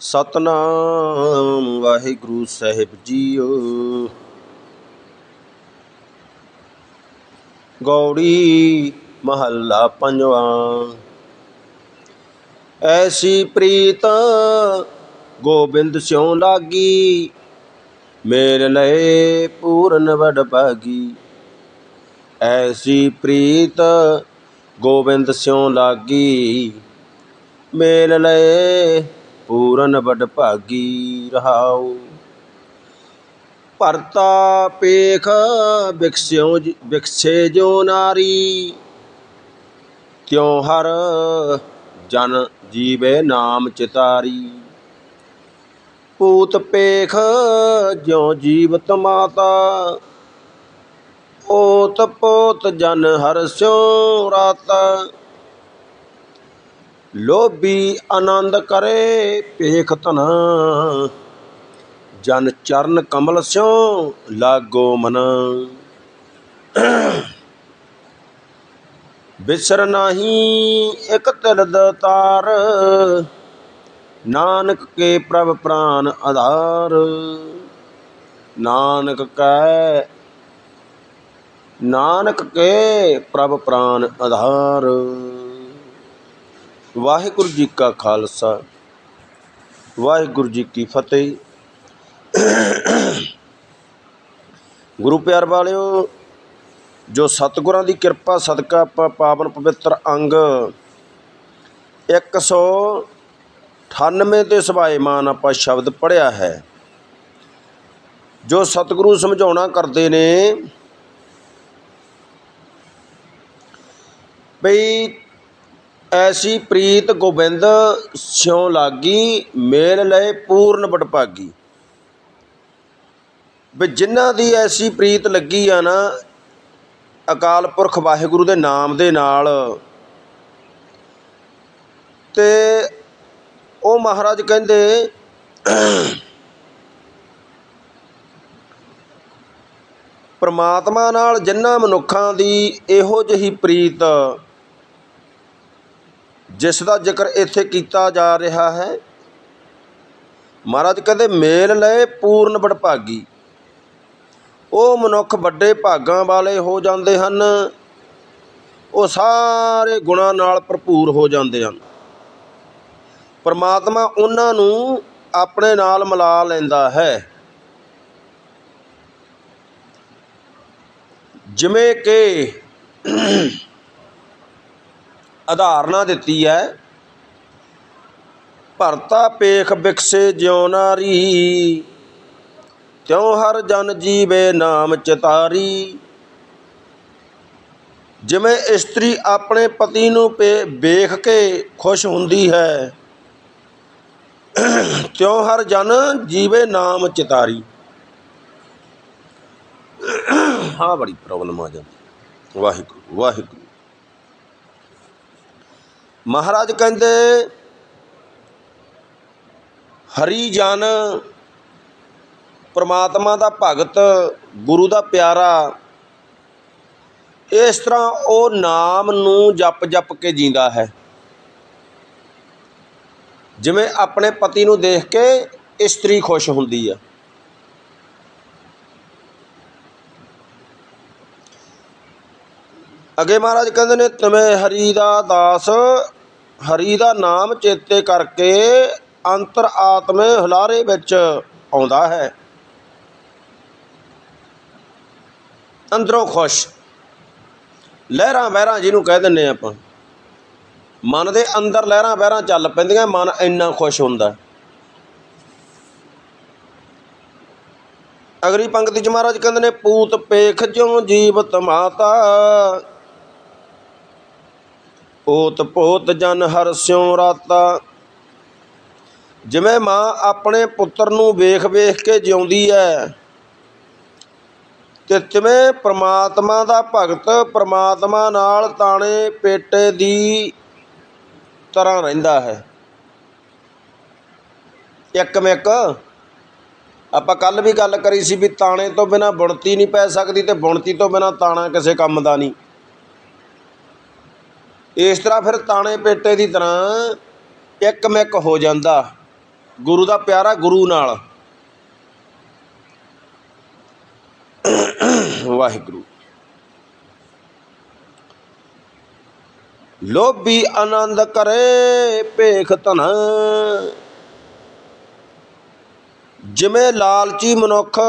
ਸਤਨਾਮ ਵਾਹਿਗੁਰੂ ਸਾਹਿਬ ਜੀਓ। ਗੌੜੀ ਮਹੱਲਾ ਪੰਜਵਾ। ਐਸੀ ਪ੍ਰੀਤ ਗੋਬਿੰਦ ਸਿਉ ਲਾਗੀ, ਮੇਰ ਲਏ ਪੂਰਨ ਵਡ ਭਾਗੀ। ਐਸੀ ਪ੍ਰੀਤ ਗੋਬਿੰਦ ਸਿਉ ਲਾਗੀ ਮੇਲ ਲਏ ਪੂਰਨ ਵਡ ਭਾਗੀ ਰਹਾਉ। ਭਰਤਾ ਪੇਖ ਬਿਕਸਿਉ ਬਿਕਸੇ ਜੋ ਨਾਰੀ। ਤਿਉ ਹਰ ਜਨ ਜੀਵੇ ਨਾਮ ਚਿਤਾਰੀ। ਪੂਤ ਪੇਖ ਜਿਉ ਜੀਵਤ ਮਾਤਾ। ਓਤ ਪੋਤ ਜਨ ਹਰ ਸਿਉ ਰਾਤਾ। ਲੋਭੀ ਆਨੰਦ ਕਰੇ ਪੇਖ ਤਨ ਜਨ ਚਰਨ ਕਮਲ ਸਿਉ ਲਾਗੋ ਮਨ। ਬਿਸਰ ਨਾਹੀ ਇਕ ਤਿਲ ਦਤਾਰ ਨਾਨਕ ਕੇ ਪ੍ਰਭ ਪ੍ਰਾਨ ਆਧਾਰ। ਨਾਨਕ ਕੈ, ਨਾਨਕ ਕੇ ਪ੍ਰਭ ਪ੍ਰਾਨ ਆਧਾਰ। ਵਾਹਿਗੁਰੂ ਜੀ ਕਾ ਖਾਲਸਾ, ਵਾਹਿਗੁਰੂ ਜੀ ਕੀ ਫਤਿਹ। ਗੁਰੂ ਪਿਆਰ ਵਾਲਿਓ, ਜੋ ਸਤਿਗੁਰਾਂ ਦੀ ਕਿਰਪਾ, ਸਦਕਾ ਆਪਾਂ ਪਾਵਨ ਪਵਿੱਤਰ ਅੰਗ 198 ਤੇ ਸਭਾਏਮਾਨ ਆਪਾਂ ਸ਼ਬਦ ਪੜਿਆ ਹੈ। ਜੋ ਸਤਿਗੁਰੂ ਸਮਝਾਉਣਾ ਕਰਦੇ ਨੇ, ਬਈ ਐਸੀ ਪ੍ਰੀਤ ਗੋਬਿੰਦ ਸਿਉ ਲਾਗੀ, ਮੇਲ ਲਏ ਪੂਰਨ ਬਟਪਾਗੀ ਵੀ ਜਿਨ੍ਹਾਂ ਦੀ ਐਸੀ ਪ੍ਰੀਤ ਲੱਗੀ ਆ ਨਾ, ਅਕਾਲ ਪੁਰਖ ਵਾਹਿਗੁਰੂ ਦੇ ਨਾਮ ਦੇ ਨਾਲ, ਤੇ ਉਹ ਮਹਾਰਾਜ ਕਹਿੰਦੇ, ਪਰਮਾਤਮਾ ਨਾਲ ਜਿਨ੍ਹਾਂ ਮਨੁੱਖਾਂ ਦੀ ਇਹੋ ਜਿਹੀ ਪ੍ਰੀਤ ਜਿਸ ਦਾ ਜ਼ਿਕਰ ਇੱਥੇ ਕੀਤਾ ਜਾ ਰਿਹਾ ਹੈ। ਮਹਾਰਾਜ ਕਹਿੰਦੇ, ਮੇਲ ਲਏ ਪੂਰਨ ਬੜਭਾਗੀ ਉਹ ਮਨੁੱਖ ਵੱਡੇ ਭਾਗਾਂ ਵਾਲੇ ਹੋ ਜਾਂਦੇ ਹਨ। ਉਹ ਸਾਰੇ ਗੁਣਾਂ ਨਾਲ ਭਰਪੂਰ ਹੋ ਜਾਂਦੇ ਹਨ। ਪਰਮਾਤਮਾ ਉਹਨਾਂ ਨੂੰ ਆਪਣੇ ਨਾਲ ਮਿਲਾ ਲੈਂਦਾ ਹੈ। ਜਿਵੇਂ ਕਿ ਉਦਾਹਰਨਾਂ ਦਿੱਤੀ ਹੈ। ਭਰਤਾ ਪੇਖ ਬਿਕਸੇ ਜਿਉ ਨਾਰੀ, ਤਿਉ ਹਰ ਜਨ ਜੀਵੇ ਨਾਮ ਚਿਤਾਰੀ। ਜਿਵੇਂ ਇਸਤਰੀ ਆਪਣੇ ਪਤੀ ਨੂੰ ਵੇਖ ਕੇ ਖੁਸ਼ ਹੁੰਦੀ ਹੈ, ਤਿਉ ਹਰ ਜਨ ਜੀਵੇ ਨਾਮ ਚਿਤਾਰੀ। ਹਾਂ ਬੜੀ ਪ੍ਰੋਬਲਮ ਆ ਜਾਂਦੀ। ਵਾਹਿਗੁਰੂ ਵਾਹਿਗੁਰੂ। ਮਹਾਰਾਜ ਕਹਿੰਦੇ, ਹਰੀ ਜਨ ਪ੍ਰਮਾਤਮਾ ਦਾ ਭਗਤ, ਗੁਰੂ ਦਾ ਪਿਆਰਾ, ਇਸ ਤਰ੍ਹਾਂ ਉਹ ਨਾਮ ਨੂੰ ਜਪ ਜਪ ਕੇ ਜੀਂਦਾ ਹੈ। ਜਿਵੇਂ ਆਪਣੇ ਪਤੀ ਨੂੰ ਦੇਖ ਕੇ ਇਸਤਰੀ ਖੁਸ਼ ਹੁੰਦੀ ਆ। ਅਗੇ ਮਹਾਰਾਜ ਕਹਿੰਦੇ ਨੇ ਤਵੇਂ ਹਰੀ ਦਾ ਦਾਸ ਹਰੀ ਦਾ ਨਾਮ ਚੇਤੇ ਕਰਕੇ ਅੰਤਰ ਆਤਮੇ ਹੁਲਾਰੇ ਵਿੱਚ ਆਉਂਦਾ ਹੈ। ਅੰਦਰੋਂ ਖੁਸ਼। ਲਹਿਰਾਂ ਬਹਿਰਾਂ ਜਿਹਨੂੰ ਕਹਿ ਦਿੰਨੇ ਆਪਾਂ। ਮਨ ਦੇ ਅੰਦਰ ਲਹਿਰਾਂ ਬਹਿਰਾਂ ਚੱਲ ਪੈਂਦੀਆਂ, ਮਨ ਇੰਨਾ ਖੁਸ਼ ਹੁੰਦਾ। ਅਗਲੀ ਪੰਕਤੀ ਚ ਮਹਾਰਾਜ ਕਹਿੰਦੇ ਨੇ, ਪੂਤ ਪੇਖ ਜਿਉ ਜੀਵਤ ਮਾਤਾ ਓਤ ਪੋਤ ਜਨ ਹਰ ਸਿਉ ਰਾਤਾ। ਜਿਵੇਂ ਮਾਂ ਆਪਣੇ ਪੁੱਤਰ ਨੂੰ ਵੇਖ ਵੇਖ ਕੇ ਜਿਉਂਦੀ ਹੈ ਤੇ ਤਿਵੇਂ ਪ੍ਰਮਾਤਮਾ ਦਾ ਭਗਤ ਪ੍ਰਮਾਤਮਾ ਨਾਲ ਤਾਣੇ ਪੇਟੇ ਦੀ ਤਰ੍ਹਾਂ ਰਹਿੰਦਾ ਹੈ। ਇੱਕ ਮਿਕ ਆਪਾਂ ਕੱਲ ਵੀ ਗੱਲ ਕਰੀ ਸੀ ਵੀ ਤਾਣੇ ਤੋਂ ਬਿਨਾ ਬੁਣਤੀ ਨਹੀਂ ਪੈ ਸਕਦੀ ਤੇ ਬੁਣਤੀ ਤੋਂ ਬਿਨਾ ਤਾਣਾ ਕਿਸੇ ਕੰਮ ਦਾ ਨਹੀਂ। ਇਸ ਤਰ੍ਹਾਂ ਫਿਰ ਤਾਣੇ ਪੇਟੇ ਦੀ ਤਰ੍ਹਾਂ ਇੱਕ ਮਿੱਕ ਹੋ ਜਾਂਦਾ। ਗੁਰੂ ਦਾ ਪਿਆਰਾ ਗੁਰੂ ਨਾਲ। ਵਾਹਿਗੁਰੂ। ਲੋਭੀ ਆਨੰਦ ਕਰੇ ਭੇਖ ਧਨ। ਜਿਵੇਂ ਲਾਲਚੀ ਮਨੁੱਖ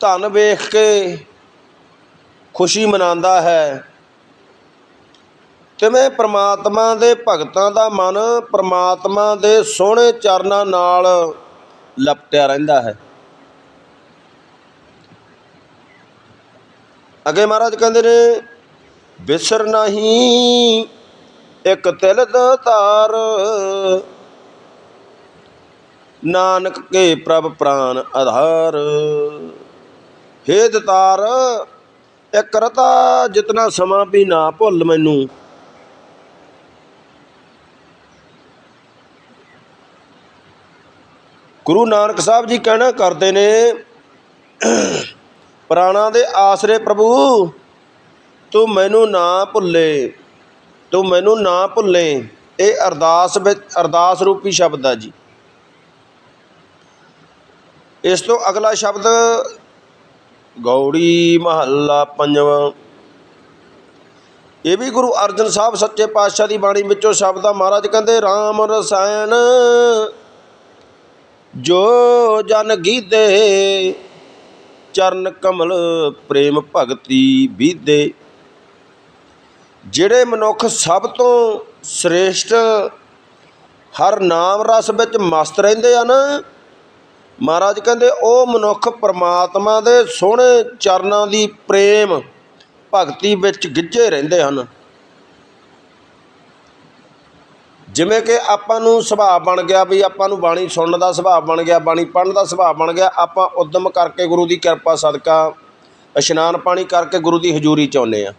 ਧਨ ਵੇਖ ਕੇ ਖੁਸ਼ੀ ਮਨਾਉਂਦਾ ਹੈ ਤਿਵੇਂ ਪ੍ਰਮਾਤਮਾ ਦੇ ਭਗਤਾਂ ਦਾ ਮਨ ਪ੍ਰਮਾਤਮਾ ਦੇ ਸੋਹਣੇ ਚਰਨਾਂ ਨਾਲ ਲਪਟਿਆ ਰਹਿੰਦਾ ਹੈ। ਅੱਗੇ ਮਹਾਰਾਜ ਕਹਿੰਦੇ ਨੇ, ਬਿਸਰ ਨਹੀਂ ਇੱਕ ਤਿਲ ਦਾ ਤਾਰ ਨਾਨਕ ਕੇ ਪ੍ਰਭ ਪ੍ਰਾਨ ਆਧਾਰ। ਹੇ ਦਤਾਰ, ਇੱਕ ਰਤਾ ਜਿਤਨਾ ਸਮਾਂ ਵੀ ਨਾ ਭੁੱਲ ਮੈਨੂੰ ਗੁਰੂ ਨਾਨਕ ਸਾਹਿਬ ਜੀ ਕਹਿਣਾ ਕਰਦੇ ਨੇ, ਪ੍ਰਾਣਾ ਦੇ ਆਸਰੇ ਪ੍ਰਭੂ, ਤੂੰ ਮੈਨੂੰ ਨਾ ਭੁੱਲੇ, ਤੂੰ ਮੈਨੂੰ ਨਾ ਭੁੱਲੇ, ਇਹ ਅਰਦਾਸ ਵਿੱਚ, ਅਰਦਾਸ ਰੂਪੀ ਸ਼ਬਦ ਆ ਜੀ। ਇਸ ਤੋਂ ਅਗਲਾ ਸ਼ਬਦ, ਗੌੜੀ ਮਹੱਲਾ ਪੰਜਵਾਂ। ਇਹ ਵੀ ਗੁਰੂ ਅਰਜਨ ਸਾਹਿਬ ਸੱਚੇ ਪਾਤਸ਼ਾਹ ਦੀ ਬਾਣੀ ਵਿੱਚੋਂ ਸ਼ਬਦ ਆ, ਮਹਾਰਾਜ ਕਹਿੰਦੇ RAM ਰਸਾਇਣ ਜੋ ਜਨ ਗੀਤੇ ਚਰਨ ਕਮਲ ਪ੍ਰੇਮ ਭਗਤੀ ਬੀਦੇ। ਜਿਹੜੇ ਮਨੁੱਖ ਸਭ ਤੋਂ ਸ੍ਰੇਸ਼ਟ ਹਰ ਨਾਮ ਰਸ ਵਿੱਚ ਮਸਤ ਰਹਿੰਦੇ ਆ ਨਾ ਮਹਾਰਾਜ ਕਹਿੰਦੇ ਉਹ ਮਨੁੱਖ ਪਰਮਾਤਮਾ ਦੇ ਸੋਹਣੇ ਚਰਨਾਂ ਦੀ ਪ੍ਰੇਮ ਭਗਤੀ ਵਿੱਚ ਗਿੱਝੇ ਰਹਿੰਦੇ ਹਨ। ਜਿਵੇਂ ਕਿ ਆਪਾਂ ਨੂੰ ਸੁਭਾਅ ਬਣ ਗਿਆ ਵੀ ਆਪਾਂ ਨੂੰ ਬਾਣੀ ਸੁਣਨ ਦਾ ਸੁਭਾਅ ਬਣ ਗਿਆ, ਬਾਣੀ ਪੜ੍ਹਨ ਦਾ ਸੁਭਾਅ ਬਣ ਗਿਆ, ਆਪਾਂ ਉਦਮ ਕਰਕੇ ਗੁਰੂ ਦੀ ਕਿਰਪਾ ਸਦਕਾ, ਇਸ਼ਨਾਨ ਪਾਣੀ ਕਰਕੇ ਗੁਰੂ ਦੀ ਹਜ਼ੂਰੀ ਚ ਆਉਂਦੇ ਆ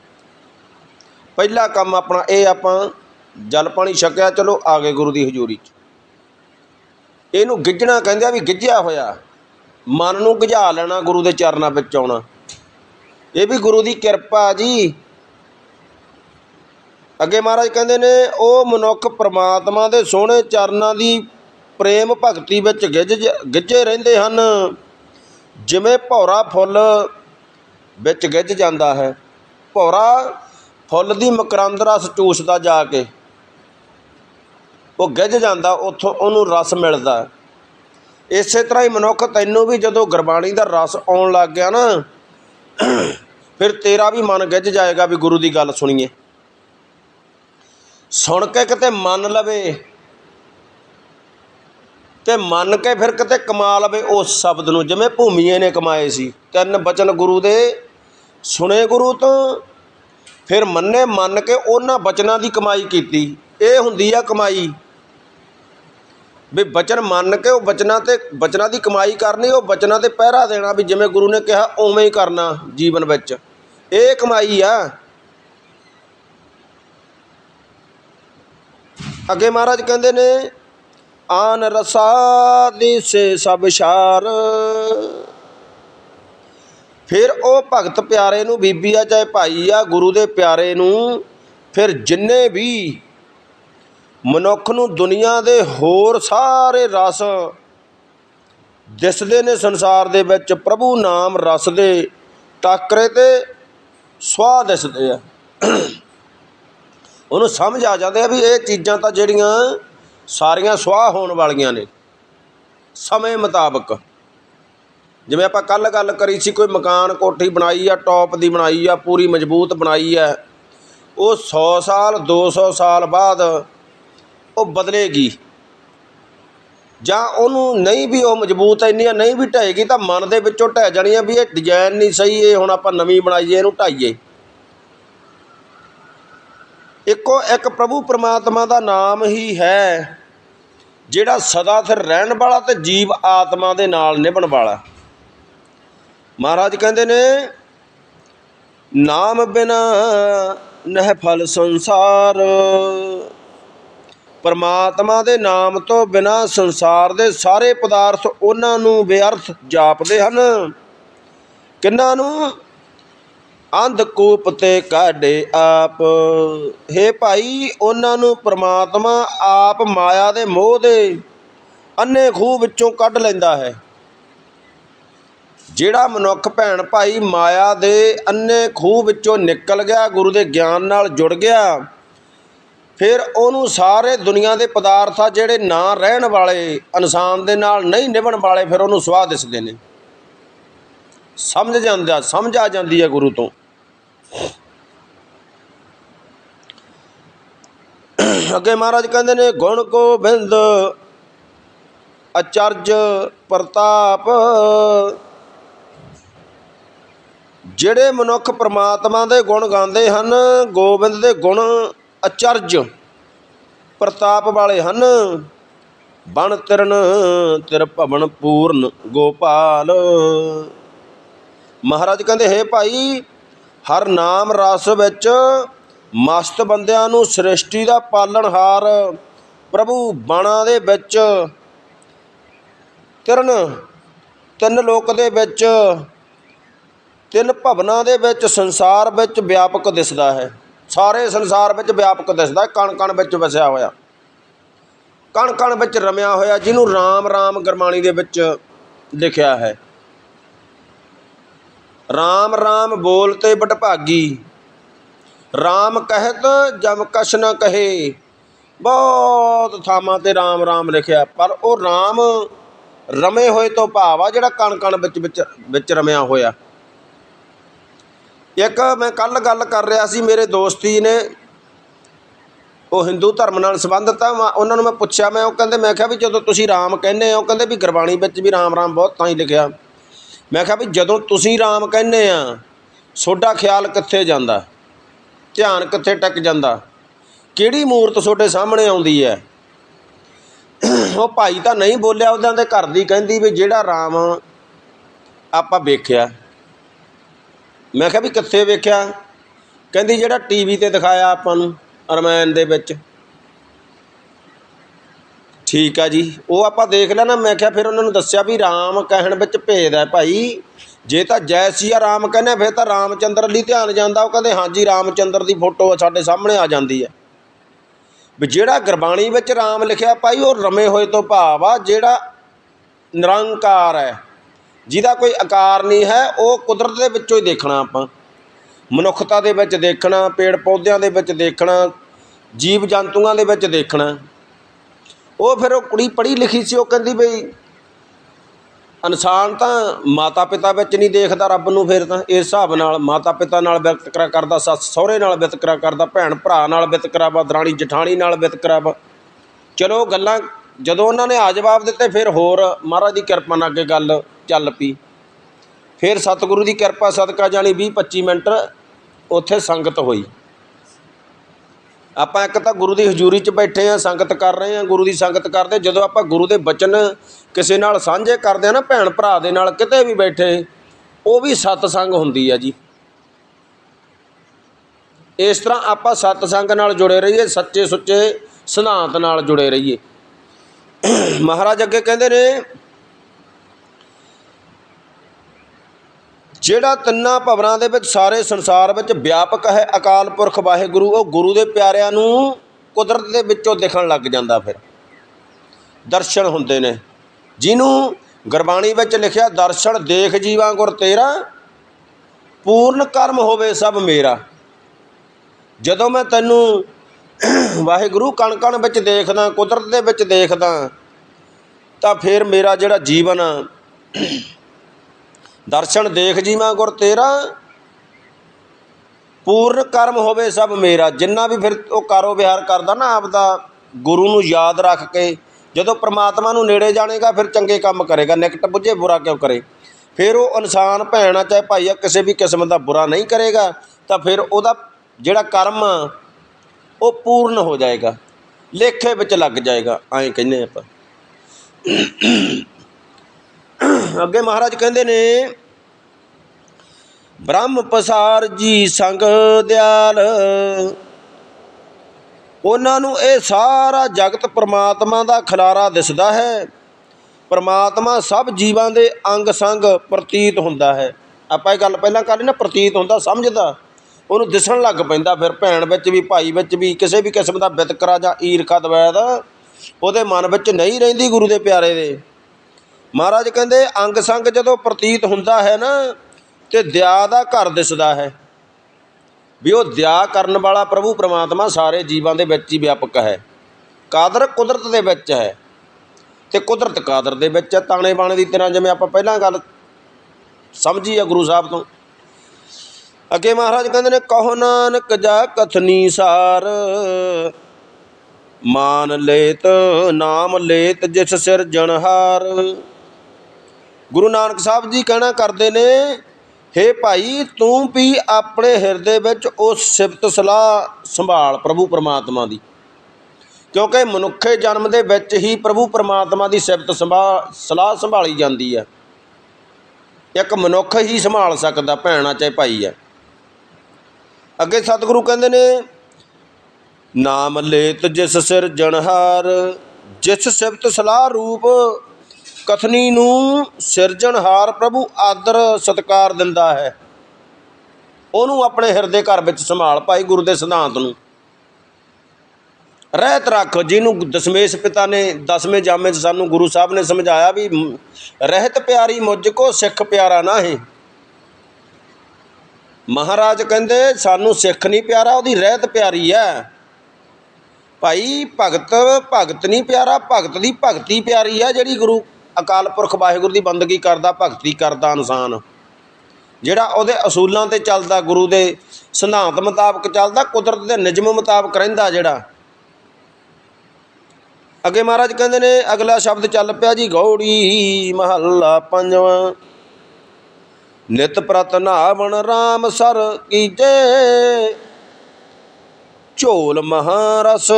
ਪਹਿਲਾ ਕੰਮ ਆਪਣਾ ਇਹ ਆਪਾਂ ਜਲ ਪਾਣੀ ਛਕਿਆ, ਚਲੋ ਆ ਗਏ ਗੁਰੂ ਦੀ ਹਜ਼ੂਰੀ ਚ। ਇਹਨੂੰ ਗਿੱਜਣਾ ਕਹਿੰਦੇ ਆ ਵੀ ਗਿੱਜਿਆ ਹੋਇਆ। ਮਨ ਨੂੰ ਗਿਝਾ ਲੈਣਾ ਗੁਰੂ ਦੇ ਚਰਨਾਂ ਵਿੱਚ ਆਉਣਾ। ਇਹ ਵੀ ਗੁਰੂ ਦੀ ਕਿਰਪਾ ਜੀ। ਅੱਗੇ ਮਹਾਰਾਜ ਕਹਿੰਦੇ ਨੇ, ਉਹ ਮਨੁੱਖ ਪ੍ਰਮਾਤਮਾ ਦੇ ਸੋਹਣੇ ਚਰਨਾਂ ਦੀ ਪ੍ਰੇਮ ਭਗਤੀ ਵਿੱਚ ਗਿੱਝ ਗਿੱਝੇ ਰਹਿੰਦੇ ਹਨ। ਜਿਵੇਂ ਭੌਰਾ ਫੁੱਲ ਵਿੱਚ ਗਿੱਝ ਜਾਂਦਾ ਹੈ, ਭੌਰਾ ਫੁੱਲ ਦੀ ਮਕਰੰਦ ਰਸ ਚੂਸਦਾ ਜਾ ਕੇ। ਉਹ ਗਿੱਝ ਜਾਂਦਾ, ਉੱਥੋਂ ਉਹਨੂੰ ਰਸ ਮਿਲਦਾ ਇਸੇ ਤਰ੍ਹਾਂ ਹੀ ਮਨੁੱਖ ਤੈਨੂੰ ਵੀ ਜਦੋਂ ਗੁਰਬਾਣੀ ਦਾ ਰਸ ਆਉਣ ਲੱਗ ਗਿਆ ਨਾ, ਫਿਰ ਤੇਰਾ ਵੀ ਮਨ ਗਿੱਝ ਜਾਏਗਾ ਵੀ ਗੁਰੂ ਦੀ ਗੱਲ ਸੁਣੀਏ। ਸੁਣ ਕੇ ਕਿਤੇ ਮੰਨ ਲਵੇ ਤੇ ਮੰਨ ਕੇ ਫਿਰ ਕਿਤੇ ਕਮਾ ਲਵੇ, ਉਸ ਸ਼ਬਦ ਨੂੰ ਜਿਵੇਂ ਭੂਮੀਏ ਨੇ ਕਮਾਏ ਸੀ। ਤਿੰਨ ਬਚਨ ਗੁਰੂ ਦੇ, ਸੁਣੇ ਗੁਰੂ ਤੋਂ, ਫਿਰ ਮੰਨੇ ਮੰਨ ਕੇ ਉਹਨਾਂ ਬਚਨਾਂ ਦੀ ਕਮਾਈ ਕੀਤੀ। ਇਹ ਹੁੰਦੀ ਆ ਕਮਾਈ। ਵੀ ਬਚਨ ਮੰਨ ਕੇ ਉਹ ਬਚਨਾਂ ਤੇ, ਬਚਨਾਂ ਦੀ ਕਮਾਈ ਕਰਨੀ, ਉਹ ਬਚਨਾਂ ਤੇ ਪਹਿਰਾ ਦੇਣਾ ਵੀ ਜਿਵੇਂ ਗੁਰੂ ਨੇ ਕਿਹਾ, ਉਵੇਂ ਹੀ ਕਰਨਾ ਜੀਵਨ ਵਿੱਚ। ਇਹ ਕਮਾਈ ਆ। ਅੱਗੇ ਮਹਾਰਾਜ ਕਹਿੰਦੇ ਨੇ, ਆਨ ਰਸਾ ਦਿਸੇ ਸਭ ਸ਼ਾਰ। ਫਿਰ ਉਹ ਭਗਤ ਪਿਆਰੇ ਨੂੰ ਬੀਬੀ ਆ, ਚਾਹੇ ਭਾਈ ਆ, ਗੁਰੂ ਦੇ ਪਿਆਰੇ ਨੂੰ, ਫਿਰ ਜਿੰਨੇ ਵੀ ਮਨੁੱਖ ਨੂੰ ਦੁਨੀਆ ਦੇ ਹੋਰ ਸਾਰੇ ਰਸ ਦਿਸਦੇ ਨੇ ਸੰਸਾਰ ਦੇ ਵਿੱਚ, ਪ੍ਰਭੂ ਨਾਮ ਰਸ ਦੇ ਟਾਕਰੇ ਤੇ ਸਵਾਦ ਦਿਸਦੇ ਆ। ਉਹਨੂੰ ਸਮਝ ਆ ਜਾਂਦੇ ਆ ਵੀ ਇਹ ਚੀਜ਼ਾਂ ਤਾਂ ਜਿਹੜੀਆਂ ਸਾਰੀਆਂ ਸਵਾਹ ਹੋਣ ਵਾਲੀਆਂ ਨੇ। ਸਮੇਂ ਮੁਤਾਬਕ। ਜਿਵੇਂ ਆਪਾਂ ਕੱਲ ਗੱਲ ਕਰੀ ਸੀ, ਕੋਈ ਮਕਾਨ ਕੋਠੀ ਬਣਾਈ ਆ ਟੌਪ ਦੀ ਬਣਾਈ ਆ, ਪੂਰੀ ਮਜ਼ਬੂਤ ਬਣਾਈ ਆ। ਉਹ 100 ਸਾਲ 200 ਸਾਲ ਬਾਅਦ ਉਹ ਬਦਲੇਗੀ। ਜਾਂ ਉਹਨੂੰ ਨਹੀਂ ਵੀ ਉਹ ਮਜ਼ਬੂਤ ਇੰਨੀ ਆ, ਨਹੀਂ ਵੀ ਢਹੇਗੀ ਤਾਂ ਮਨ ਦੇ ਵਿੱਚੋਂ ਢਹਿ ਜਾਣੀ ਆ ਵੀ ਇਹ ਡਿਜ਼ਾਈਨ ਨਹੀਂ ਸਹੀ, ਇਹ ਹੁਣ ਆਪਾਂ ਨਵੀਂ ਬਣਾਈਏ, ਇਹਨੂੰ ਢਾਈਏ। ਇੱਕੋ ਇੱਕ ਪ੍ਰਭੂ ਪਰਮਾਤਮਾ ਦਾ ਨਾਮ ਹੀ ਹੈ, ਜਿਹੜਾ ਸਦਾ ਸਿਰ ਰਹਿਣ ਵਾਲਾ ਤੇ ਜੀਵ ਆਤਮਾ ਦੇ ਨਾਲ ਨਿਭਣ ਵਾਲਾ। ਮਹਾਰਾਜ ਕਹਿੰਦੇ ਨੇ, ਨਾਮ ਬਿਨਾ ਨਹਿ ਫਲ ਸੰਸਾਰ। ਪਰਮਾਤਮਾ ਦੇ ਨਾਮ ਤੋਂ ਬਿਨਾ ਸੰਸਾਰ ਦੇ ਸਾਰੇ ਪਦਾਰਥ ਉਹਨਾਂ ਨੂੰ ਬੇਅਰਥ ਜਾਪਦੇ ਹਨ। ਕਿੰਨਾਂ ਨੂੰ? ਅੰਧਕੂਪ ਤੇ ਕਾਢੇ ਆਪ। ਹੈ ਭਾਈ, ਉਹਨਾਂ ਨੂੰ ਪ੍ਰਮਾਤਮਾ ਆਪ ਮਾਇਆ ਦੇ ਮੋਹ ਦੇ ਅੰਨੇ ਖੂਹ ਵਿੱਚੋਂ ਕੱਢ ਲੈਂਦਾ ਹੈ। ਜਿਹੜਾ ਮਨੁੱਖ ਭੈਣ ਭਾਈ ਮਾਇਆ ਦੇ ਅੰਨੇ ਖੂਹ ਵਿੱਚੋਂ ਨਿਕਲ ਗਿਆ, ਗੁਰੂ ਦੇ ਗਿਆਨ ਨਾਲ ਜੁੜ ਗਿਆ, ਫਿਰ ਉਹਨੂੰ ਸਾਰੇ ਦੁਨੀਆ ਦੇ ਪਦਾਰਥ ਆ ਜਿਹੜੇ ਨਾ ਰਹਿਣ ਵਾਲੇ, ਇਨਸਾਨ ਦੇ ਨਾਲ ਨਹੀਂ ਨਿਭਣ ਵਾਲੇ, ਫਿਰ ਉਹਨੂੰ ਸਵਾਹ ਦਿਸਦੇ ਨੇ। ਸਮਝ ਜਾਂਦਾ ਸਮਝ ਆ ਜਾਂਦੀ ਹੈ ਗੁਰੂ ਤੋਂ। ਅੱਗੇ ਮਹਾਰਾਜ ਕਹਿੰਦੇ ਨੇ, ਗੁਣ ਗੋਬਿੰਦ, ਅਚਰਜ ਪ੍ਰਤਾਪ, ਜਿਹੜੇ ਮਨੁੱਖ ਪ੍ਰਮਾਤਮਾ ਦੇ ਗੁਣ ਗਾਉਂਦੇ ਹਨ, ਗੋਬਿੰਦ ਦੇ ਗੁਣ ਅਚਰਜ ਪ੍ਰਤਾਪ ਵਾਲੇ ਹਨ। ਬਣ ਤਿਰਨ, ਤਿਰ ਭਵਨ ਪੂਰਨ ਗੋਪਾਲ। ਮਹਾਰਾਜ ਕਹਿੰਦੇ, ਹੈ ਭਾਈ ਹਰ ਨਾਮ ਰਸ ਵਿੱਚ ਮਸਤ ਬੰਦਿਆਂ ਨੂੰ ਸ੍ਰਿਸ਼ਟੀ ਦਾ ਪਾਲਣਹਾਰ ਪ੍ਰਭੂ ਬਾਣਾ ਦੇ ਵਿੱਚ ਤਿਰਨ, ਤਿੰਨ ਲੋਕ ਦੇ ਵਿੱਚ, ਤਿੰਨ ਭਵਨਾਂ ਦੇ ਵਿੱਚ ਸੰਸਾਰ ਵਿੱਚ ਵਿਆਪਕ ਦਿਸਦਾ ਹੈ। ਸਾਰੇ ਸੰਸਾਰ ਵਿੱਚ ਵਿਆਪਕ ਦਿਸਦਾ ਕਣ ਕਣ ਵਿੱਚ ਵਸਿਆ ਹੋਇਆ। ਕਣ ਕਣ ਵਿੱਚ ਰਮਿਆ ਹੋਇਆ, ਜਿਹਨੂੰ RAM RAM ਗੁਰਬਾਣੀ ਦੇ ਵਿੱਚ ਲਿਖਿਆ ਹੈ। RAM RAM ਬੋਲ ਤੇ ਬਟਭਾਗੀ। RAM ਕਹਿਤ ਜਮ ਕਛ ਨ ਕਹੇ। ਬਹੁਤ ਥਾਵਾਂ ਤੇ RAM RAM ਲਿਖਿਆ, ਪਰ ਉਹ RAM ਰਮੇ ਹੋਏ ਤੋਂ ਭਾਵ ਆ, ਜਿਹੜਾ ਕਣ ਕਣ ਵਿੱਚ ਵਿੱਚ ਵਿੱਚ ਰਮਿਆ ਹੋਇਆ। ਇੱਕ ਮੈਂ ਕੱਲ ਗੱਲ ਕਰ ਰਿਹਾ ਸੀ, ਮੇਰੇ ਦੋਸਤੀ ਨੇ, ਉਹ ਹਿੰਦੂ ਧਰਮ ਨਾਲ ਸੰਬੰਧਿਤ ਆ ਉਹਨਾਂ ਨੂੰ ਮੈਂ ਪੁੱਛਿਆ, ਮੈਂ ਉਹ ਕਹਿੰਦੇ, ਮੈਂ ਕਿਹਾ ਵੀ ਜਦੋਂ ਤੁਸੀਂ ਰਾਮ ਕਹਿੰਦੇ ਆ ਉਹ ਕਹਿੰਦੇ ਵੀ ਗੁਰਬਾਣੀ ਵਿੱਚ ਵੀ ਰਾਮ ਰਾਮ ਬਹੁਤ ਤਾਂ ਹੀ ਲਿਖਿਆ। ਮੈਂ ਕਿਹਾ ਵੀ ਜਦੋਂ ਤੁਸੀਂ ਰਾਮ ਕਹਿੰਦੇ ਆ ਤੁਹਾਡਾ ਖਿਆਲ ਕਿੱਥੇ ਜਾਂਦਾ? ਧਿਆਨ ਕਿੱਥੇ ਟਿਕ ਜਾਂਦਾ? ਕਿਹੜੀ ਮੂਰਤ ਤੁਹਾਡੇ ਸਾਹਮਣੇ ਆਉਂਦੀ ਹੈ ਉਹ ਭਾਈ ਤਾਂ ਨਹੀਂ ਬੋਲਿਆ, ਉਹਦਾਂ ਦੇ ਘਰ ਦੀ ਕਹਿੰਦੀ ਵੀ ਜਿਹੜਾ ਰਾਮ ਆਪਾਂ ਵੇਖਿਆ। ਮੈਂ ਕਿਹਾ ਵੀ ਕਿੱਥੇ ਵੇਖਿਆ? ਕਹਿੰਦੀ ਜਿਹੜਾ ਟੀਵੀ ਤੇ ਦਿਖਾਇਆ ਆਪਾਂ ਨੂੰ ਰਮਾਇਣ ਦੇ ਵਿੱਚ। ਠੀਕ ਆ ਜੀ। ਉਹ ਆਪਾਂ ਦੇਖ ਲਿਆ ਨਾ ਮੈਂ ਕਿਹਾ ਫਿਰ ਉਹਨਾਂ ਨੂੰ ਦੱਸਿਆ ਵੀ ਰਾਮ ਕਹਿਣ ਵਿੱਚ ਭੇਦ ਹੈ ਭਾਈ। ਜੇ ਤਾਂ ਜੈ ਸਿਆ ਰਾਮ ਕਹਿੰਦੇ, ਫਿਰ ਤਾਂ ਰਾਮਚੰਦਰ ਲਈ ਧਿਆਨ ਜਾਂਦਾ। ਉਹ ਕਹਿੰਦੇ, ਹਾਂਜੀ, ਰਾਮਚੰਦਰ ਦੀ ਫੋਟੋ ਸਾਡੇ ਸਾਹਮਣੇ ਆ ਜਾਂਦੀ ਹੈ। ਵੀ ਜਿਹੜਾ ਗੁਰਬਾਣੀ ਵਿੱਚ ਰਾਮ ਲਿਖਿਆ ਭਾਈ, ਉਹ ਰਮੇ ਹੋਏ ਤੋਂ ਭਾਵ ਆ, ਜਿਹੜਾ ਨਿਰੰਕਾਰ ਹੈ। ਜਿਹਦਾ ਕੋਈ ਆਕਾਰ ਨਹੀਂ ਹੈ, ਉਹ ਕੁਦਰਤ ਦੇ ਵਿੱਚੋਂ ਹੀ ਦੇਖਣਾ ਆਪਾਂ। ਮਨੁੱਖਤਾ ਦੇ ਵਿੱਚ ਦੇਖਣਾ ਪੇੜ ਪੌਦਿਆਂ ਦੇ ਵਿੱਚ ਦੇਖਣਾ ਜੀਵ ਜੰਤੂਆਂ ਦੇ ਵਿੱਚ ਦੇਖਣਾ। ਉਹ ਫਿਰ ਉਹ ਕੁੜੀ ਪੜ੍ਹੀ ਲਿਖੀ ਸੀ, ਉਹ ਕਹਿੰਦੀ ਬਈ ਇਨਸਾਨ ਤਾਂ ਮਾਤਾ ਪਿਤਾ ਵਿੱਚ ਨਹੀਂ ਦੇਖਦਾ, ਰੱਬ ਨੂੰ ਫਿਰ ਤਾਂ ਇਸ ਹਿਸਾਬ ਨਾਲ ਮਾਤਾ ਪਿਤਾ ਨਾਲ ਵਿਤਕਰਾ ਕਰਦਾ, ਸੱਸ ਸਹੁਰੇ ਨਾਲ ਵਿਤਕਰਾ ਕਰਦਾ, ਭੈਣ ਭਰਾ ਨਾਲ ਵਿਤਕਰਾ ਵਾ, ਦਰਾਣੀ ਜਠਾਣੀ ਨਾਲ ਵਿਤਕਰਾ ਵਾ। ਚਲੋ ਗੱਲਾਂ ਜਦੋਂ ਉਹਨਾਂ ਨੇ ਆ ਜਵਾਬ ਦਿੱਤੇ, ਫਿਰ ਹੋਰ ਮਹਾਰਾਜ ਦੀ ਕਿਰਪਾ ਨਾਲ ਅੱਗੇ ਗੱਲ ਚੱਲ ਪਈ। ਫਿਰ ਸਤਿਗੁਰੂ ਦੀ ਕਿਰਪਾ ਸਦਕਾ ਜਾਣੀ 20 25 ਮਿੰਟ ਉੱਥੇ ਸੰਗਤ ਹੋਈ। ਆਪਾਂ ਇੱਕ ਤਾਂ ਗੁਰੂ ਦੀ ਹਜ਼ੂਰੀ 'ਚ ਬੈਠੇ ਆ ਸੰਗਤ ਕਰ ਰਹੇ ਆ ਗੁਰੂ ਦੀ ਸੰਗਤ ਕਰਦੇ, ਜਦੋਂ ਆਪਾਂ ਗੁਰੂ ਦੇ ਬਚਨ ਕਿਸੇ ਨਾਲ ਸਾਂਝੇ ਕਰਦੇ ਆ ਨਾ, ਭੈਣ ਭਰਾ ਦੇ ਨਾਲ ਕਿਤੇ ਵੀ ਬੈਠੇ, ਉਹ ਵੀ ਸਤਸੰਗ ਹੁੰਦੀ ਆ ਜੀ। ਇਸ ਤਰ੍ਹਾਂ ਆਪਾਂ ਸਤਸੰਗ ਨਾਲ ਜੁੜੇ ਰਹੀਏ, ਸੱਚੇ ਸੁੱਚੇ ਸਿਧਾਂਤ ਨਾਲ ਜੁੜੇ ਰਹੀਏ। ਮਹਾਰਾਜ ਅੱਗੇ ਕਹਿੰਦੇ ਨੇ ਜਿਹੜਾ ਤਿੰਨਾਂ ਭਵਨਾਂ ਦੇ ਵਿੱਚ ਸਾਰੇ ਸੰਸਾਰ ਵਿੱਚ ਵਿਆਪਕ ਹੈ ਅਕਾਲ ਪੁਰਖ ਵਾਹਿਗੁਰੂ ਉਹ ਗੁਰੂ ਦੇ ਪਿਆਰਿਆਂ ਨੂੰ ਕੁਦਰਤ ਦੇ ਵਿੱਚੋਂ ਦਿਖਣ ਲੱਗ ਜਾਂਦਾ ਫਿਰ। ਦਰਸ਼ਨ ਹੁੰਦੇ ਨੇ। ਜਿਹਨੂੰ ਗੁਰਬਾਣੀ ਵਿੱਚ ਲਿਖਿਆ ਦਰਸ਼ਨ ਦੇਖ ਜੀਵਾਂ ਗੁਰ ਤੇਰਾ ਪੂਰਨ ਕਰਮ ਹੋਵੇ ਸਭ ਮੇਰਾ। ਜਦੋਂ ਮੈਂ ਤੈਨੂੰ ਵਾਹਿਗੁਰੂ ਕਣ ਕਣ ਵਿੱਚ ਦੇਖਦਾ ਕੁਦਰਤ ਦੇ ਵਿੱਚ ਦੇਖਦਾ ਤਾਂ ਫਿਰ ਮੇਰਾ ਜਿਹੜਾ ਜੀਵਨ ਆ, ਦਰਸ਼ਨ ਦੇਖ ਜੀਵਾਂ ਗੁਰ ਤੇਰਾ। ਪੂਰਨ ਕਰਮ ਹੋਵੇ ਸਭ ਮੇਰਾ। ਜਿੰਨਾ ਵੀ ਫਿਰ ਉਹ ਕਾਰੋ ਵਿਹਾਰ ਕਰਦਾ ਨਾ ਆਪਦਾ ਗੁਰੂ ਨੂੰ ਯਾਦ ਰੱਖ ਕੇ ਜਦੋਂ ਪ੍ਰਮਾਤਮਾ ਨੂੰ ਨੇੜੇ ਜਾਣੇਗਾ ਫਿਰ ਚੰਗੇ ਕੰਮ ਕਰੇਗਾ। ਨਿਕਟ ਬੁੱਝੇ ਬੁਰਾ ਕਿਉਂ ਕਰੇ? ਫਿਰ ਉਹ ਇਨਸਾਨ ਭੈਣ ਆ ਚਾਹੇ ਭਾਈ ਆ ਕਿਸੇ ਵੀ ਕਿਸਮ ਦਾ ਬੁਰਾ ਨਹੀਂ ਕਰੇਗਾ ਤਾਂ ਫਿਰ ਉਹਦਾ ਜਿਹੜਾ ਕਰਮ ਆ, ਉਹ ਪੂਰਨ ਹੋ ਜਾਏਗਾ। ਲੇਖੇ ਵਿੱਚ ਲੱਗ ਜਾਏਗਾ। ਐਂ ਕਹਿੰਦੇ ਆਪਾਂ। ਅੱਗੇ ਮਹਾਰਾਜ ਕਹਿੰਦੇ ਨੇ, ਬ੍ਰਹਮ ਪਸਾਰ ਜੀ ਸੰਗ ਦਿਆਲ। ਉਹਨਾਂ ਨੂੰ ਇਹ ਸਾਰਾ ਜਗਤ ਪ੍ਰਮਾਤਮਾ ਦਾ ਖਿਲਾਰਾ ਦਿਸਦਾ ਹੈ। ਪ੍ਰਮਾਤਮਾ ਸਭ ਜੀਵਾਂ ਦੇ ਅੰਗ ਸੰਗ ਪ੍ਰਤੀਤ ਹੁੰਦਾ ਹੈ। ਆਪਾਂ ਇਹ ਗੱਲ ਪਹਿਲਾਂ ਕਰ ਲਈ ਨਾ, ਪ੍ਰਤੀਤ ਹੁੰਦਾ, ਸਮਝਦਾ। ਉਹਨੂੰ ਦਿਸਣ ਲੱਗ ਪੈਂਦਾ, ਫਿਰ ਭੈਣ ਵਿੱਚ ਵੀ, ਭਾਈ ਵਿੱਚ ਵੀ, ਕਿਸੇ ਵੀ ਕਿਸਮ ਦਾ ਵਿਤਕਰਾ ਜਾਂ ਈਰਖਾ ਦਵੈਦ ਉਹਦੇ ਮਨ ਵਿੱਚ ਨਹੀਂ ਰਹਿੰਦੀ ਗੁਰੂ ਦੇ ਪਿਆਰੇ ਦੇ। ਮਹਾਰਾਜ ਕਹਿੰਦੇ, ਅੰਗ ਸੰਗ ਜਦੋਂ ਪ੍ਰਤੀਤ ਹੁੰਦਾ ਹੈ ਨਾ, ਤੇ ਦਇਆ ਦਾ ਘਰ ਦਿਸਦਾ ਹੈ। ਵੀ ਉਹ ਦਇਆ ਕਰਨ ਵਾਲਾ ਪ੍ਰਭੂ ਪ੍ਰਮਾਤਮਾ ਸਾਰੇ ਜੀਵਾਂ ਦੇ ਵਿੱਚ ਹੀ ਵਿਆਪਕ ਹੈ। ਕਾਦਰ ਕੁਦਰਤ ਦੇ ਵਿੱਚ ਹੈ। ਤੇ ਕੁਦਰਤ ਕਾਦਰ ਦੇ ਵਿੱਚ ਹੈ, ਤਾਣੇ ਬਾਣੇ ਦੀ ਤਰ੍ਹਾਂ ਜਿਵੇਂ ਆਪਾਂ ਪਹਿਲਾਂ ਗੱਲ ਸਮਝੀ ਆ ਗੁਰੂ ਸਾਹਿਬ ਤੋਂ। ਅੱਗੇ ਮਹਾਰਾਜ ਕਹਿੰਦੇ ਨੇ, ਕਹੋ ਨਾਨਕ ਜਾ ਕਥਨੀ ਸਾਰ, ਮਾਨ ਲੇਤ, ਨਾਮ ਲੇਤ ਜਿਸ ਸਿਰ ਜਨਹਾਰ ਗੁਰੂ ਨਾਨਕ ਸਾਹਿਬ ਜੀ ਕਹਿਣਾ ਕਰਦੇ ਨੇ, ਹੇ ਭਾਈ, ਤੂੰ ਵੀ ਆਪਣੇ ਹਿਰਦੇ ਵਿੱਚ ਉਹ ਸਿਫਤ ਸਲਾਹ ਸੰਭਾਲ ਪ੍ਰਭੂ ਪਰਮਾਤਮਾ ਦੀ। ਕਿਉਂਕਿ ਮਨੁੱਖੇ ਜਨਮ ਦੇ ਵਿੱਚ ਹੀ ਪ੍ਰਭੂ ਪਰਮਾਤਮਾ ਦੀ ਸਿਫਤ ਸੰਭਾਲ, ਸਲਾਹ ਸੰਭਾਲੀ ਜਾਂਦੀ ਹੈ ਇੱਕ ਮਨੁੱਖ ਹੀ ਸੰਭਾਲ ਸਕਦਾ, ਭੈਣਾ ਚਾਹੇ ਭਾਈ ਹੈ ਅੱਗੇ ਸਤਿਗੁਰੂ ਕਹਿੰਦੇ ਨੇ, ਨਾਮ ਲੇਤ ਜਿਸ ਸਿਰ ਜਨਹਾਰ ਜਿਸ ਸਿਫਤ ਸਲਾਹ ਰੂਪ ਕਥਨੀ ਨੂੰ ਸਿਰਜਣਹਾਰ ਪ੍ਰਭੂ ਆਦਰ ਸਤਕਾਰ ਦਿੰਦਾ ਹੈ। ਉਹਨੂੰ ਆਪਣੇ ਹਿਰਦੇ ਘਰ ਵਿੱਚ ਸੰਭਾਲ ਭਾਈ ਗੁਰੂ ਦੇ ਸਿਧਾਂਤ ਨੂੰ। ਰਹਿਤ ਰੱਖ ਜਿਹਨੂੰ ਦਸ਼ਮੇਸ਼ ਪਿਤਾ ਨੇ ਦਸਵੇਂ ਜਾਮੇ 'ਚ ਸਾਨੂੰ ਗੁਰੂ ਸਾਹਿਬ ਨੇ ਸਮਝਾਇਆ ਵੀ ਰਹਿਤ ਪਿਆਰੀ ਮੁਝ ਕੋ ਸਿੱਖ ਪਿਆਰਾ ਨਾ ਨਾਹੀਂ। ਮਹਾਰਾਜ ਕਹਿੰਦੇ, ਸਾਨੂੰ ਸਿੱਖ ਨਹੀਂ ਪਿਆਰਾ, ਉਹਦੀ ਰਹਿਤ ਪਿਆਰੀ ਹੈ ਭਾਈ ਭਗਤ ਭਗਤ ਨਹੀਂ ਪਿਆਰਾ, ਭਗਤ ਦੀ ਭਗਤੀ ਪਿਆਰੀ ਹੈ ਜਿਹੜੀ ਗੁਰੂ ਅਕਾਲ ਪੁਰਖ ਵਾਹਿਗੁਰੂ ਦੀ ਬੰਦਗੀ ਕਰਦਾ, ਭਗਤੀ ਕਰਦਾ ਇਨਸਾਨ। ਜਿਹੜਾ ਉਹਦੇ ਅਸੂਲਾਂ ਤੇ ਚੱਲਦਾ, ਗੁਰੂ ਦੇ ਸਿਧਾਂਤ ਮੁਤਾਬਕ ਚੱਲਦਾ, ਕੁਦਰਤ ਦੇ ਨਿਯਮ ਮੁਤਾਬਕ ਰਹਿੰਦਾ ਜਿਹੜਾ। ਅੱਗੇ ਮਹਾਰਾਜ ਕਹਿੰਦੇ ਨੇ, ਅਗਲਾ ਸ਼ਬਦ ਚੱਲ ਪਿਆ ਜੀ, ਗੌੜੀ ਮਹੱਲਾ ਪੰਜਵਾਂ। ਨਿਤ ਪ੍ਰਤ ਨਾਵਣ RAM ਸਰ ਕੀਜੇ, ਝੋਲ ਮਹਾਰਸ,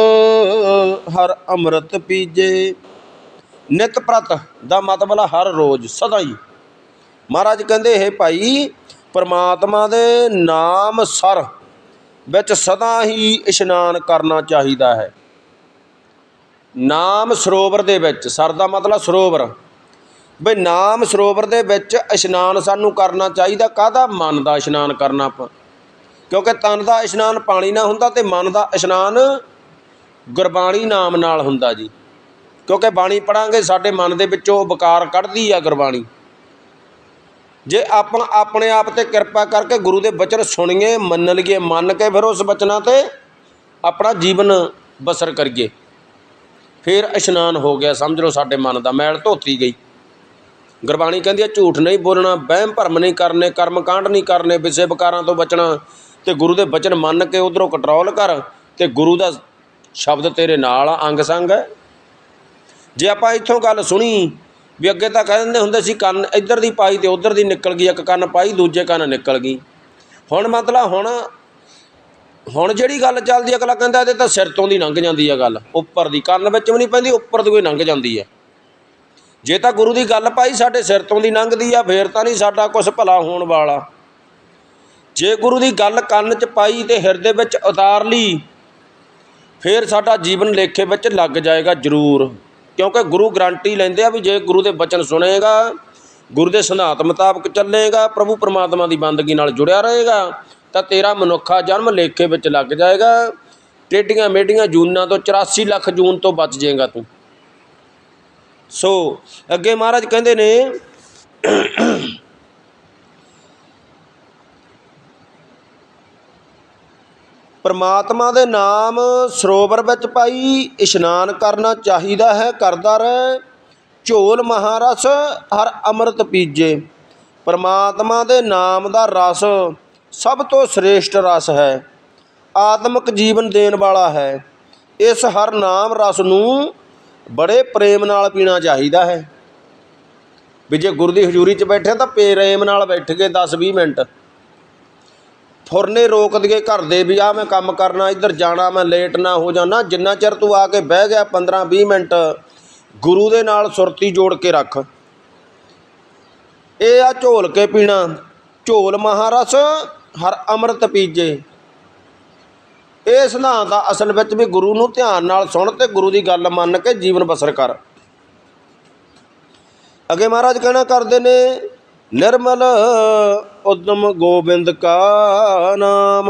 ਹਰ ਅੰਮ੍ਰਿਤ ਪੀਜੇ। ਨਿਤ ਪ੍ਰਤ ਦਾ ਮਤਲਬ ਹਰ ਰੋਜ਼ ਸਦਾ ਹੀ। ਮਹਾਰਾਜ ਕਹਿੰਦੇ, ਹੈ ਭਾਈ, ਪਰਮਾਤਮਾ ਦੇ ਨਾਮ ਸਰ ਵਿੱਚ ਸਦਾ ਹੀ ਇਸ਼ਨਾਨ ਕਰਨਾ ਚਾਹੀਦਾ ਹੈ। ਨਾਮ ਸਰੋਵਰ ਦੇ ਵਿੱਚ, ਸਰ ਦਾ ਮਤਲਬ ਸਰੋਵਰ। ਬਈ ਨਾਮ ਸਰੋਵਰ ਦੇ ਵਿੱਚ ਇਸ਼ਨਾਨ ਸਾਨੂੰ ਕਰਨਾ ਚਾਹੀਦਾ, ਕਾਹਦਾ? ਮਨ ਦਾ ਇਸ਼ਨਾਨ ਕਰਨਾ ਆਪਾਂ। ਕਿਉਂਕਿ ਤਨ ਦਾ ਇਸ਼ਨਾਨ ਪਾਣੀ ਨਾਲ ਹੁੰਦਾ ਤੇ ਮਨ ਦਾ ਇਸ਼ਨਾਨ ਗੁਰਬਾਣੀ ਨਾਮ ਨਾਲ ਹੁੰਦਾ ਜੀ। ਕਿਉਂਕਿ ਬਾਣੀ ਪੜਾਂਗੇ, ਸਾਡੇ ਮਨ ਦੇ ਵਿੱਚੋਂ ਵਿਕਾਰ ਕੱਢਦੀ ਆ ਗੁਰਬਾਣੀ। ਜੇ ਆਪਾਂ ਆਪਣੇ ਆਪ ਤੇ ਕਿਰਪਾ ਕਰਕੇ ਗੁਰੂ ਦੇ ਬਚਨ ਸੁਣੀਏ, ਮੰਨ ਲਈਏ, ਮੰਨ ਕੇ ਫਿਰ ਉਸ ਬਚਨਾਂ ਤੇ ਆਪਣਾ ਜੀਵਨ ਬਸਰ ਕਰੀਏ। ਫਿਰ ਇਸ਼ਨਾਨ ਹੋ ਗਿਆ, ਸਮਝ ਲਓ ਸਾਡੇ ਮਨ ਦਾ ਮੈਲ ਧੋਤੀ ਗਈ। ਗੁਰਬਾਣੀ ਕਹਿੰਦੀ ਹੈ ਝੂਠ ਨਹੀਂ ਬੋਲਣਾ, ਵਹਿਮ ਭਰਮ ਨਹੀਂ ਕਰਨੇ, ਕਰਮ ਕਾਂਡ ਨਹੀਂ ਕਰਨੇ, ਵਿਸੇ ਵਿਕਾਰਾਂ ਤੋਂ ਬਚਣਾ। ਤੇ ਗੁਰੂ ਦੇ ਬਚਨ ਮੰਨ ਕੇ ਉਧਰੋਂ ਕੰਟਰੋਲ ਕਰ, ਤੇ ਗੁਰੂ ਦਾ ਸ਼ਬਦ ਤੇਰੇ ਨਾਲ ਅੰਗ ਸੰਗ। ਹੈ ਜੇ ਆਪਾਂ ਇੱਥੋਂ ਗੱਲ ਸੁਣੀ ਵੀ ਅੱਗੇ ਤਾਂ ਕਹਿ ਦਿੰਦੇ ਹੁੰਦੇ ਸੀ ਕੰਨ ਇੱਧਰ ਦੀ ਪਾਈ ਤੇ ਉੱਧਰ ਦੀ ਨਿਕਲ ਗਈ, ਇੱਕ ਕੰਨ ਪਾਈ, ਦੂਜੇ ਕੰਨ ਨਿਕਲ ਗਈ। ਹੁਣ ਮਤਲਬ ਹੁਣ ਹੁਣ ਜਿਹੜੀ ਗੱਲ ਚੱਲਦੀ ਅਗਲਾ ਕਹਿੰਦਾ ਇਹਦੇ ਤਾਂ ਸਿਰ ਤੋਂ ਦੀ ਲੰਘ ਜਾਂਦੀ ਆ ਗੱਲ, ਉੱਪਰ ਦੀ, ਕੰਨ ਵਿੱਚ ਵੀ ਨਹੀਂ ਪੈਂਦੀ, ਉੱਪਰ ਦੀ ਕੋਈ ਲੰਘ ਜਾਂਦੀ ਆ। ਜੇ ਤਾਂ ਗੁਰੂ ਦੀ ਗੱਲ ਪਾਈ, ਸਾਡੇ ਸਿਰ ਤੋਂ ਦੀ ਲੰਘਦੀ ਆ, ਫੇਰ ਤਾਂ ਨਹੀਂ ਸਾਡਾ ਕੁਝ ਭਲਾ ਹੋਣ ਵਾਲਾ। ਜੇ ਗੁਰੂ ਦੀ ਗੱਲ ਕੰਨ 'ਚ ਪਾਈ ਤੇ ਹਿਰਦੇ ਵਿੱਚ ਉਤਾਰ ਲਈ, ਫੇਰ ਸਾਡਾ ਜੀਵਨ ਲੇਖੇ ਵਿੱਚ ਲੱਗ ਜਾਏਗਾ ਜ਼ਰੂਰ। ਕਿਉਂਕਿ ਗੁਰੂ ਗਰੰਟੀ ਲੈਂਦੇ ਆ ਵੀ ਜੇ ਗੁਰੂ ਦੇ ਬਚਨ ਸੁਣੇਗਾ, ਗੁਰੂ ਦੇ ਸਿਧਾਂਤ ਮੁਤਾਬਕ ਚੱਲੇਗਾ, ਪ੍ਰਭੂ ਪਰਮਾਤਮਾ ਦੀ ਬੰਦਗੀ ਨਾਲ ਜੁੜਿਆ ਰਹੇਗਾ, ਤਾਂ ਤੇਰਾ ਮਨੁੱਖਾ ਜਨਮ ਲੇਖੇ ਵਿੱਚ ਲੱਗ ਜਾਏਗਾ। ਟੇਡੀਆਂ ਮੇਡੀਆਂ ਜੂਨਾਂ ਤੋਂ 84 ਲੱਖ ਜੂਨ ਤੋਂ ਬਚ ਜਾਏਗਾ ਤੂੰ। ਸੋ ਅੱਗੇ ਮਹਾਰਾਜ ਕਹਿੰਦੇ ਨੇ ਪਰਮਾਤਮਾ ਦੇ ਨਾਮ ਸਰੋਵਰ ਵਿੱਚ ਪਾਈ ਇਸ਼ਨਾਨ ਕਰਨਾ ਚਾਹੀਦਾ ਹੈ, ਕਰਦਾ ਰਹੇ। ਝੋਲ ਮਹਾਰਸ, ਹਰ ਅੰਮ੍ਰਿਤ ਪੀਜੇ। ਪਰਮਾਤਮਾ ਦੇ ਨਾਮ ਦਾ ਰਸ ਸਭ ਤੋਂ ਸ੍ਰੇਸ਼ਟ ਰਸ ਹੈ। ਆਤਮਿਕ ਜੀਵਨ ਦੇਣ ਵਾਲਾ ਹੈ। ਇਸ ਹਰ ਨਾਮ ਰਸ ਨੂੰ ਬੜੇ ਪ੍ਰੇਮ ਨਾਲ ਪੀਣਾ ਚਾਹੀਦਾ ਹੈ। ਵੀ ਜੇ ਗੁਰੂ ਦੀ ਹਜ਼ੂਰੀ 'ਚ ਬੈਠੇ ਤਾਂ ਪ੍ਰੇਮ ਨਾਲ ਬੈਠ ਕੇ 10-20 ਮਿੰਟ ਫੁਰਨੇ ਰੋਕ ਦਈਏ ਘਰ ਦੇ ਵੀ ਆ ਮੈਂ ਕੰਮ ਕਰਨਾ, ਇੱਧਰ ਜਾਣਾ, ਮੈਂ ਲੇਟ ਨਾ ਹੋ ਜਾਣਾ, ਜਿੰਨਾ ਚਿਰ ਤੂੰ ਆ ਕੇ ਬਹਿ ਗਿਆ 15-20 ਮਿੰਟ, ਗੁਰੂ ਦੇ ਨਾਲ ਸੁਰਤੀ ਜੋੜ ਕੇ ਰੱਖ। ਇਹ ਆ ਝੋਲ ਕੇ ਪੀਣਾ, ਝੋਲ ਮਹਾਰਸ, ਹਰ ਅੰਮ੍ਰਿਤ ਪੀਜੇ। ਇਹ ਸਿਧਾਂਤ ਦਾ ਅਸਲ ਵਿੱਚ ਵੀ ਗੁਰੂ ਨੂੰ ਧਿਆਨ ਨਾਲ ਸੁਣ ਤੇ ਗੁਰੂ ਦੀ ਗੱਲ ਮੰਨ ਕੇ ਜੀਵਨ ਬਸਰ ਕਰ। ਅੱਗੇ ਮਹਾਰਾਜ ਕਹਿਣਾ ਕਰਦੇ ਨੇ ਨਿਰਮਲ ਉਦਮ ਗੋਬਿੰਦ ਕਾ ਨਾਮ।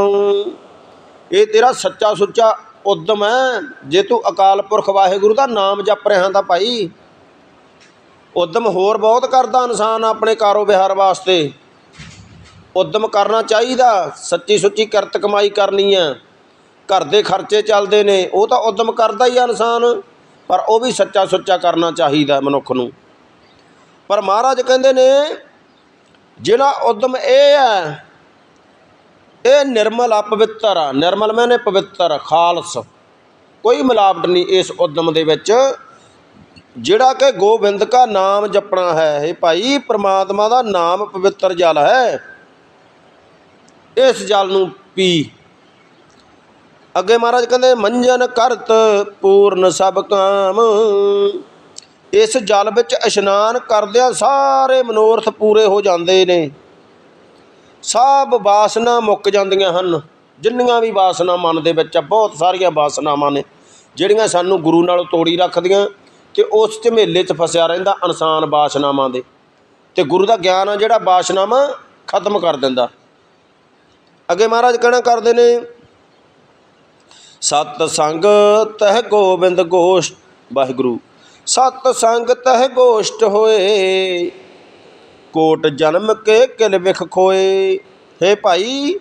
ਇਹ ਤੇਰਾ ਸੱਚਾ ਸੁੱਚਾ ਉਦਮ ਹੈ। ਜੇ ਤੂੰ ਅਕਾਲ ਪੁਰਖ ਵਾਹਿਗੁਰੂ ਦਾ ਨਾਮ ਜਪ ਰਿਹਾ ਤਾਂ ਭਾਈ ਉਦਮ ਹੋਰ ਬਹੁਤ ਕਰਦਾ ਇਨਸਾਨ ਆਪਣੇ ਕਾਰੋਬਾਰ ਵਾਸਤੇ। ਉਦਮ ਕਰਨਾ ਚਾਹੀਦਾ। ਸੱਚੀ ਸੁੱਚੀ ਕਿਰਤ ਕਮਾਈ ਕਰਨੀ ਆ ਘਰ ਦੇ ਖਰਚੇ ਚੱਲਦੇ ਨੇ। ਉਹ ਤਾਂ ਉਦਮ ਕਰਦਾ ਹੀ ਆ ਇਨਸਾਨ। ਪਰ ਉਹ ਵੀ ਸੱਚਾ ਸੁੱਚਾ ਕਰਨਾ ਚਾਹੀਦਾ ਮਨੁੱਖ ਨੂੰ। ਪਰ ਮਹਾਰਾਜ ਕਹਿੰਦੇ ਨੇ ਜਿਹੜਾ ਉਦਮ ਇਹ ਹੈ, ਇਹ ਨਿਰਮਲ ਅਪਵਿੱਤਰ ਆ। ਨਿਰਮਲ ਮੈਨੇ ਪਵਿੱਤਰ, ਖਾਲਸ। ਕੋਈ ਮਿਲਾਵਟ ਨਹੀਂ ਇਸ ਉਦਮ ਦੇ ਵਿੱਚ। ਜਿਹੜਾ ਕਿ ਗੋਬਿੰਦ ਕਾ ਨਾਮ ਜਪਣਾ ਹੈ ਇਹ ਭਾਈ, ਪ੍ਰਮਾਤਮਾ ਦਾ ਨਾਮ ਪਵਿੱਤਰ ਜਲ ਹੈ। ਇਸ ਜਲ ਨੂੰ ਪੀ। ਅੱਗੇ ਮਹਾਰਾਜ ਕਹਿੰਦੇ, ਮੰਜਨ ਕਰਤ ਪੂਰਨ ਸਭ ਕਾਮ। ਇਸ ਜਲ ਵਿੱਚ ਇਸ਼ਨਾਨ ਕਰਦਿਆਂ ਸਾਰੇ ਮਨੋਰਥ ਪੂਰੇ ਹੋ ਜਾਂਦੇ ਨੇ। ਸਭ ਵਾਸਨਾ ਮੁੱਕ ਜਾਂਦੀਆਂ ਹਨ। ਜਿੰਨੀਆਂ ਵੀ ਵਾਸਨਾ ਮਨ ਦੇ ਵਿੱਚ ਆ, ਬਹੁਤ ਸਾਰੀਆਂ ਵਾਸਨਾਵਾਂ ਨੇ, ਜਿਹੜੀਆਂ ਸਾਨੂੰ ਗੁਰੂ ਨਾਲੋਂ ਤੋੜੀ ਰੱਖਦੀਆਂ ਤੇ ਉਸ ਝਮੇਲੇ 'ਚ ਫਸਿਆ ਰਹਿੰਦਾ ਇਨਸਾਨ ਵਾਸਨਾਵਾਂ ਦੇ। ਤੇ ਗੁਰੂ ਦਾ ਗਿਆਨ ਆ ਜਿਹੜਾ ਵਾਸਨਾਵਾਂ ਖਤਮ ਕਰ ਦਿੰਦਾ। ਅੱਗੇ ਮਹਾਰਾਜ ਕਹਿਣਾ ਕਰਦੇ ਨੇ, ਸਤ ਸੰਗ ਤਹ ਗੋਬਿੰਦ ਗੋਸ਼ਟ ਵਾਹਿਗੁਰੂ। ਸਤ ਸੰਗਤ ਤਹ ਗੋਸ਼ਟ ਹੋਏ, ਕੋਟ ਜਨਮ ਕੇ ਕਿਲ ਵਿਖ ਖੋਏ। ਹੇ ਭਾਈ,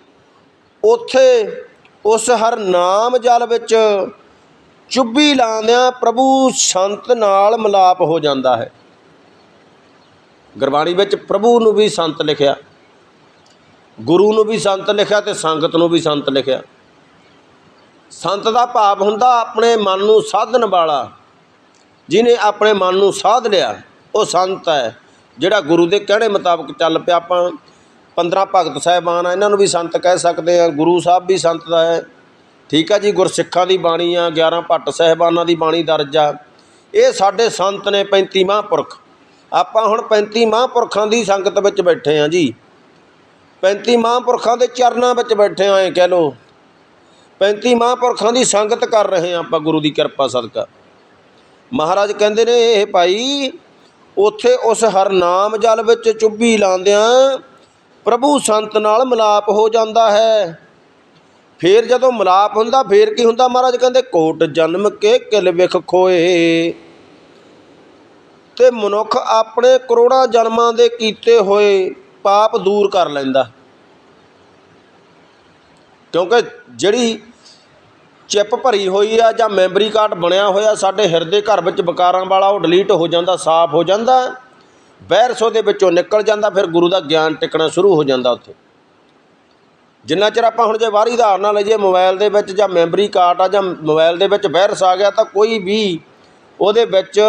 ਉਥੇ ਉਸ ਹਰ ਨਾਮ ਜਲ ਵਿੱਚ ਚੁੱਭੀ ਲਾਉਂਦਿਆਂ ਪ੍ਰਭੂ ਸੰਤ ਨਾਲ ਮਿਲਾਪ ਹੋ ਜਾਂਦਾ ਹੈ। ਗੁਰਬਾਣੀ ਵਿੱਚ ਪ੍ਰਭੂ ਨੂੰ ਵੀ ਸੰਤ ਲਿਖਿਆ, ਗੁਰੂ ਨੂੰ ਵੀ ਸੰਤ ਲਿਖਿਆ ਤੇ ਸੰਗਤ ਨੂੰ ਵੀ ਸੰਤ ਲਿਖਿਆ। ਸੰਤ ਦਾ ਭਾਵ ਹੁੰਦਾ ਆਪਣੇ ਮਨ ਨੂੰ ਸਾਧਨ ਵਾਲਾ। ਜਿਹਨੇ ਆਪਣੇ ਮਨ ਨੂੰ ਸਾਧ ਲਿਆ, ਉਹ ਸੰਤ ਹੈ। ਜਿਹੜਾ ਗੁਰੂ ਦੇ ਕਹਿਣੇ ਮੁਤਾਬਕ ਚੱਲ ਪਿਆ, ਆਪਾਂ 15 ਭਗਤ ਸਾਹਿਬਾਨ ਆ, ਇਹਨਾਂ ਨੂੰ ਵੀ ਸੰਤ ਕਹਿ ਸਕਦੇ ਆ। ਗੁਰੂ ਸਾਹਿਬ ਵੀ ਸੰਤ ਦਾ ਹੈ। ਠੀਕ ਆ ਜੀ, ਗੁਰਸਿੱਖਾਂ ਦੀ ਬਾਣੀ ਆ 11 ਭੱਟ ਸਾਹਿਬਾਨਾਂ ਦੀ ਬਾਣੀ ਦਰਜ ਆ। ਇਹ ਸਾਡੇ ਸੰਤ ਨੇ 35 ਮਹਾਂਪੁਰਖ। ਆਪਾਂ ਹੁਣ 35 ਮਹਾਂਪੁਰਖਾਂ ਦੀ ਸੰਗਤ ਵਿੱਚ ਬੈਠੇ ਆ ਜੀ। 35 ਮਹਾਂਪੁਰਖਾਂ ਦੇ ਚਰਨਾਂ ਵਿੱਚ ਬੈਠੇ ਆਏ ਕਹਿ ਲੋ 35 ਮਹਾਂਪੁਰਖਾਂ ਦੀ ਸੰਗਤ ਕਰ ਰਹੇ ਆ ਆਪਾਂ, ਗੁਰੂ ਦੀ ਕਿਰਪਾ ਸਦਕਾ। ਮਹਾਰਾਜ ਕਹਿੰਦੇ ਨੇ ਇਹ ਭਾਈ, ਉਥੇ ਉਸ ਹਰਨਾਮ ਜਲ ਵਿੱਚ ਚੁੱਭੀ ਲਾਉਂਦਿਆਂ ਪ੍ਰਭੂ ਸੰਤ ਨਾਲ ਮਿਲਾਪ ਹੋ ਜਾਂਦਾ ਹੈ। ਫੇਰ ਜਦੋਂ ਮਿਲਾਪ ਹੁੰਦਾ, ਫੇਰ ਕੀ ਹੁੰਦਾ ਮਹਾਰਾਜ ਕਹਿੰਦੇ, ਕੋਟ ਜਨਮ ਕੇ ਕਿਲ ਵਿਖ ਖੋਏ। ਤੇ ਮਨੁੱਖ ਆਪਣੇ ਕਰੋੜਾਂ ਜਨਮਾਂ ਦੇ ਕੀਤੇ ਹੋਏ ਪਾਪ ਦੂਰ ਕਰ ਲੈਂਦਾ। ਕਿਉਂਕਿ ਜਿਹੜੀ ਚਿਪ ਭਰੀ ਹੋਈ ਆ ਜਾਂ ਮੈਮਰੀ ਕਾਰਡ ਬਣਿਆ ਹੋਇਆ, ਸਾਡੇ ਹਿਰਦੇ ਘਰ ਵਿੱਚ ਵਿਕਾਰਾਂ ਵਾਲਾ ਉਹ ਡਿਲੀਟ ਹੋ ਜਾਂਦਾ, ਸਾਫ਼ ਹੋ ਜਾਂਦਾ ਵਾਇਰਸ ਉਹਦੇ ਵਿੱਚੋਂ ਨਿਕਲ ਜਾਂਦਾ, ਫਿਰ ਗੁਰੂ ਦਾ ਗਿਆਨ ਟਿਕਣਾ ਸ਼ੁਰੂ ਹੋ ਜਾਂਦਾ ਉੱਥੇ। ਜਿੰਨਾ ਚਿਰ ਆਪਾਂ ਹੁਣ ਜੇ ਬਾਹਰੀ ਧਾਰਨਾ ਲਈਏ ਮੋਬਾਈਲ ਦੇ ਵਿੱਚ ਜਾਂ ਮੈਮਰੀ ਕਾਰਡ ਆ ਜਾਂ ਮੋਬਾਈਲ ਦੇ ਵਿੱਚ ਵਾਇਰਸ ਆ ਗਿਆ ਤਾਂ ਕੋਈ ਵੀ ਉਹਦੇ ਵਿੱਚ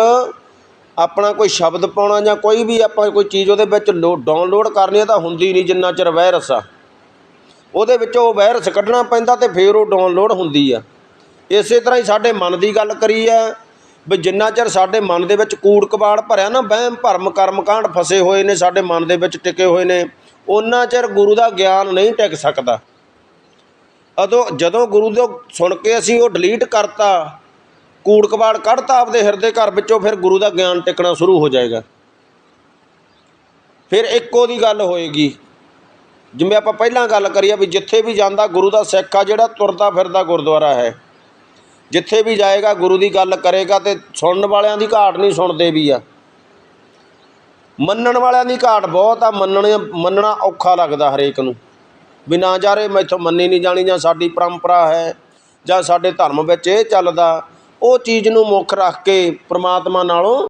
ਆਪਣਾ ਕੋਈ ਸ਼ਬਦ ਪਾਉਣਾ ਜਾਂ ਕੋਈ ਵੀ ਆਪਾਂ ਕੋਈ ਚੀਜ਼ ਉਹਦੇ ਵਿੱਚ ਡਾਊਨਲੋਡ ਕਰਨੀ ਆ ਤਾਂ ਹੁੰਦੀ ਨਹੀਂ ਜਿੰਨਾ ਚਿਰ ਵਾਇਰਸ ਆ। ਉਹਦੇ ਵਿੱਚੋਂ ਉਹ ਵਾਇਰਸ ਕੱਢਣਾ ਪੈਂਦਾ ਤੇ ਫਿਰ ਉਹ ਡਾਊਨਲੋਡ ਹੁੰਦੀ ਆ। ਇਸੇ ਤਰ੍ਹਾਂ ਹੀ ਸਾਡੇ ਮਨ ਦੀ ਗੱਲ ਕਰੀ ਆ, ਵੀ ਜਿੰਨਾ ਚਿਰ ਸਾਡੇ ਮਨ ਦੇ ਵਿੱਚ ਕੂੜ ਕਬਾੜ ਭਰਿਆ ਨਾ, ਵਹਿਮ, ਭਰਮ, ਕਰਮ ਕਾਂਡ ਫਸੇ ਹੋਏ ਨੇ, ਸਾਡੇ ਮਨ ਦੇ ਵਿੱਚ ਟਿਕੇ ਹੋਏ ਨੇ ਉਹਨਾਂ ਚਿਰ ਗੁਰੂ ਦਾ ਗਿਆਨ ਨਹੀਂ ਟਿਕ ਸਕਦਾ। ਅਦੋਂ ਜਦੋਂ ਗੁਰੂ ਦੇ ਸੁਣ ਕੇ ਅਸੀਂ ਉਹ ਡਿਲੀਟ ਕਰਤਾ, ਕੂੜ ਕਬਾੜ ਕੱਢਤਾ ਆਪਦੇ ਹਿਰਦੇ ਘਰ ਵਿੱਚੋਂ, ਫਿਰ ਗੁਰੂ ਦਾ ਗਿਆਨ ਟਿਕਣਾ ਸ਼ੁਰੂ ਹੋ ਜਾਏਗਾ। ਫਿਰ ਇੱਕੋ ਦੀ ਗੱਲ ਹੋਏਗੀ ਜਿਵੇਂ ਆਪਾਂ ਪਹਿਲਾਂ ਗੱਲ ਕਰੀ ਆ ਵੀ ਜਿੱਥੇ ਵੀ ਜਾਂਦਾ ਗੁਰੂ ਦਾ ਸਿੱਖ ਆ, ਜਿਹੜਾ ਤੁਰਦਾ ਫਿਰਦਾ ਗੁਰਦੁਆਰਾ ਹੈ। ਜਿੱਥੇ ਵੀ ਜਾਏਗਾ, ਗੁਰੂ ਦੀ ਗੱਲ ਕਰੇਗਾ ਤੇ ਸੁਣਨ ਵਾਲਿਆਂ ਦੀ ਘਾਟ ਨਹੀਂ ਸੁਣਦੇ ਵੀ ਆ। ਮੰਨਣ ਵਾਲਿਆਂ ਦੀ ਘਾਟ ਬਹੁਤ ਆ, ਮੰਨਣ, ਮੰਨਣਾ ਔਖਾ ਲੱਗਦਾ ਹਰੇਕ ਨੂੰ। ਵੀ ਨਾ ਜਾਰੇ ਮੈਥੋਂ ਮੰਨੀ ਨਹੀਂ ਜਾਣੀ ਜਾਂ ਸਾਡੀ ਪਰੰਪਰਾ ਹੈ ਜਾਂ ਸਾਡੇ ਧਰਮ ਵਿੱਚ ਇਹ ਚੱਲਦਾ, ਉਹ ਚੀਜ਼ ਨੂੰ ਮੁੱਖ ਰੱਖ ਕੇ ਪ੍ਰਮਾਤਮਾ ਨਾਲੋਂ